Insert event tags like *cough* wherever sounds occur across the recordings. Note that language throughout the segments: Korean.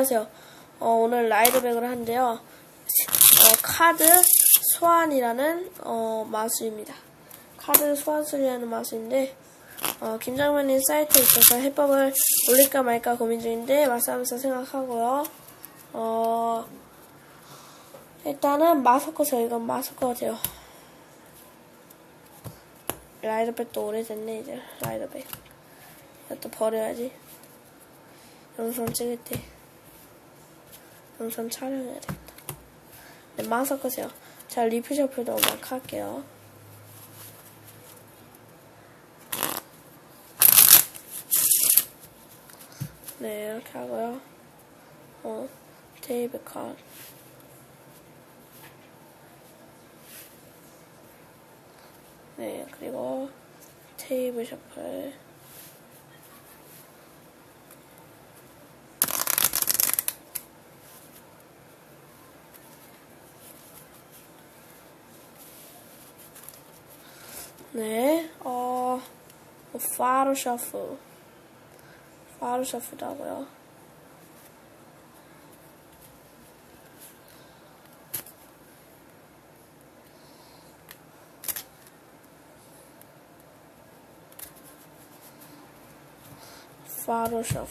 안녕하세요. 어, 오늘 라이드백을 하는데요. 어, 카드 소환이라는 어, 마술입니다. 카드 소환술이라는 마술인데 어, 김장관님 사이트에 있어서 해법을 올릴까 말까 고민 중인데 말싸움에서 생각하고요. 어, 일단은 마스크죠. 이건 마스크 같아요. 라이드백도 오래됐네 이제 라이드백. 이것도 버려야지. 영상 찍을 때. 영상 촬영해야 되겠다. 네, 마스크 끄세요. 자, 리프 셔플도 막 할게요. 네, 이렇게 하고요. 어, 테이블 컷. 네, 그리고 테이블 셔플. 네, 어, 뭐, 파로 셔플. 파로 하고요. 파로 셔플.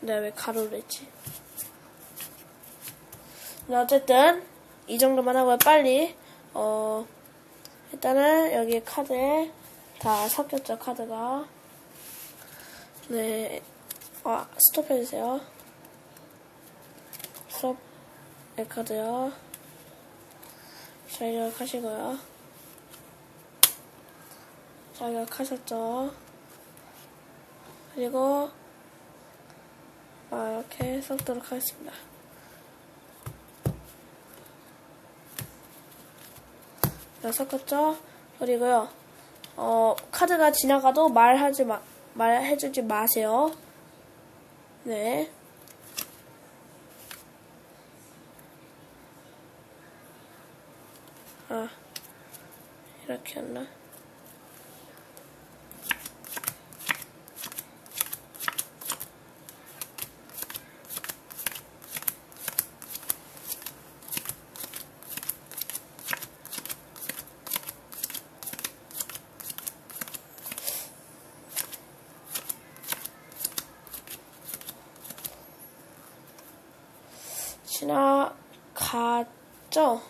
내가 왜 가로를 했지? 네, 어쨌든, 이 정도만 하고요. 빨리, 어, 일단은 여기 카드에 다 섞였죠, 카드가. 네, 아, 스톱 해주세요. 스톱, 네, 카드요. 자격 하시고요. 자격 하셨죠. 그리고, 아, 이렇게 섞도록 하겠습니다. 자, 섞었죠? 그리고요, 어, 카드가 지나가도 말하지 마, 말해주지 마세요. 네. 아, 이렇게 했나? 지나갔죠?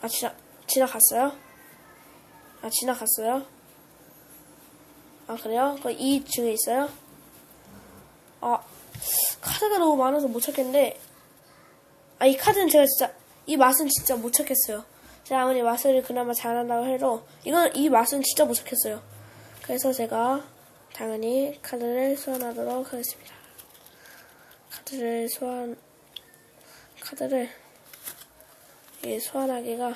아, 지나, 지나갔어요? 아, 지나갔어요? 아, 그래요? 그 이 중에 있어요? 아, 카드가 너무 많아서 못 찾겠는데, 아, 이 카드는 제가 진짜, 이 맛은 진짜 못 찾겠어요. 제가 아무리 맛을 그나마 잘한다고 해도, 이건, 이 맛은 진짜 못 찾겠어요. 그래서 제가, 당연히 카드를 소환하도록 하겠습니다. 카드를 소환, 카드를 이 소환하기가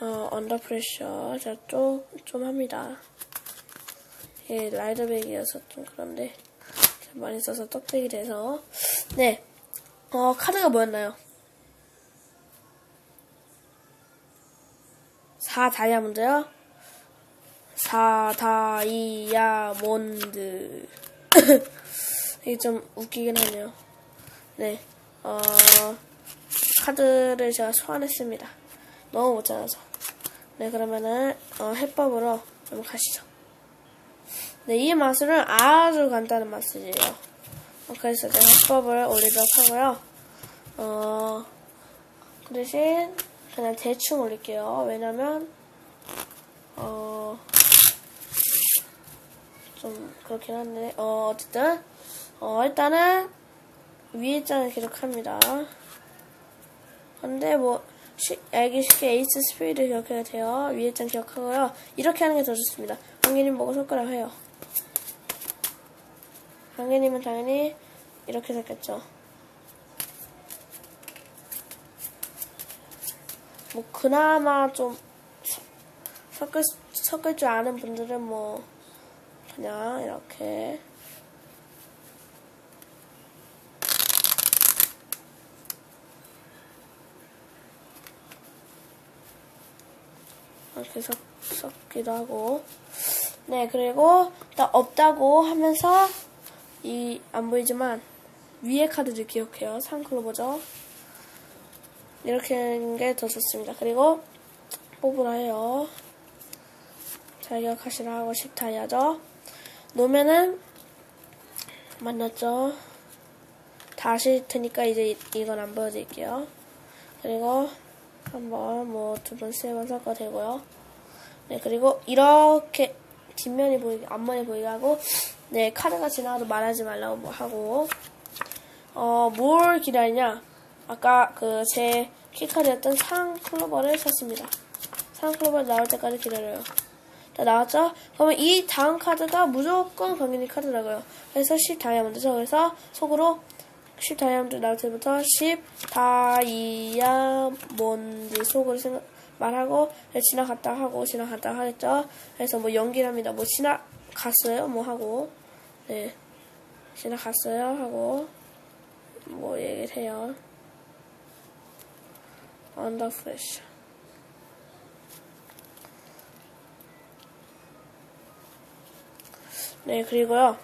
어, 언더 프레셔 제가 좀, 좀 합니다. 예, 라이더백이어서 좀 그런데 많이 써서 떡백이 돼서 네, 어, 카드가 뭐였나요? 4 다이아몬드요? 4 다이아몬드 *coughs* 이게 좀 웃기긴 하네요. 네, 어, 카드를 제가 소환했습니다. 너무 못 찾아서. 네, 그러면은, 어, 해법으로 좀 가시죠. 네, 이 마술은 아주 간단한 마술이에요. 어, 그래서 제가 해법을 올리도록 하고요. 어, 그 대신, 그냥 대충 올릴게요. 왜냐면, 어, 좀 그렇긴 한데, 어, 어쨌든, 어, 일단은, 위에 장을 기록합니다. 근데 뭐, 쉬, 알기 쉽게 에이스 스피드 기억해야 돼요. 위에 장 기억하고요. 이렇게 하는 게 더 좋습니다. 황계님 보고 손가락 해요. 황계님은 당연히 이렇게 섞였죠. 뭐, 그나마 좀, 섞을, 섞을 줄 아는 분들은 뭐, 그냥 이렇게. 이렇게 섞, 섞기도 하고. 네, 그리고 일단 없다고 하면서 이 안 보이지만 위에 카드를 기억해요. 3클로버죠. 이렇게 하는 게 더 좋습니다. 그리고 뽑으라 해요. 잘 기억하시라 하고 10타이아죠. 놓으면은 만났죠. 다시 테니까 이제 이- 이건 안 보여드릴게요. 그리고 한번 뭐 두 번, 세 번 섞어도 되고요. 네, 그리고 이렇게 뒷면이 보이게, 앞면이 보이게 하고, 네, 카드가 지나가도 말하지 말라고 뭐 하고, 어, 뭘 기다리냐? 아까 그 제 키카드였던 상 클로버를 샀습니다. 상 클로버 나올 때까지 기다려요. 다 나왔죠? 그러면 이 다음 카드가 무조건 강인이 카드라고요. 그래서 10 다이아몬드죠. 그래서 속으로 10 다이아몬드 나올 때부터 10 다이아몬드 속으로 생각, 말하고 네, 지나갔다 하고 지나갔다 하겠죠. 그래서 뭐 연기랍니다. 뭐 지나갔어요. 뭐 하고 네 지나갔어요 하고 뭐 얘기를 해요. 언더 프레쉬. 네, 그리고요.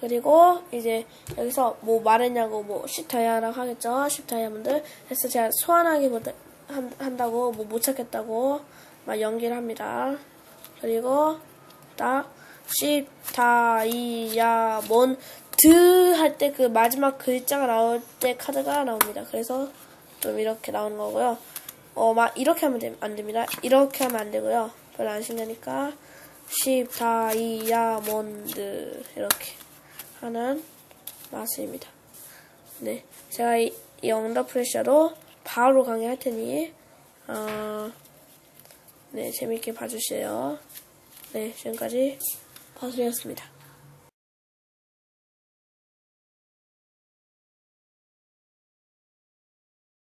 그리고 이제 여기서 뭐 말했냐고 뭐 10다이아라고 하겠죠. 10다이아몬드. 그래서 제가 소환하기보다 한, 한다고 뭐 못 찾겠다고 막 연기를 합니다. 그리고 딱 10다이아몬드 할 때 그 마지막 글자가 나올 때 카드가 나옵니다. 그래서 좀 이렇게 나오는 거고요. 어, 막 이렇게 하면 되- 안 됩니다. 이렇게 하면 안 되고요. 별로 안 신나니까 10 다이아몬드 이렇게 하는 맛입니다. 네, 제가 이, 이 언더 프레셔로 바로 강의할 테니 어, 네 재밌게 봐주세요. 네, 지금까지 바수였습니다.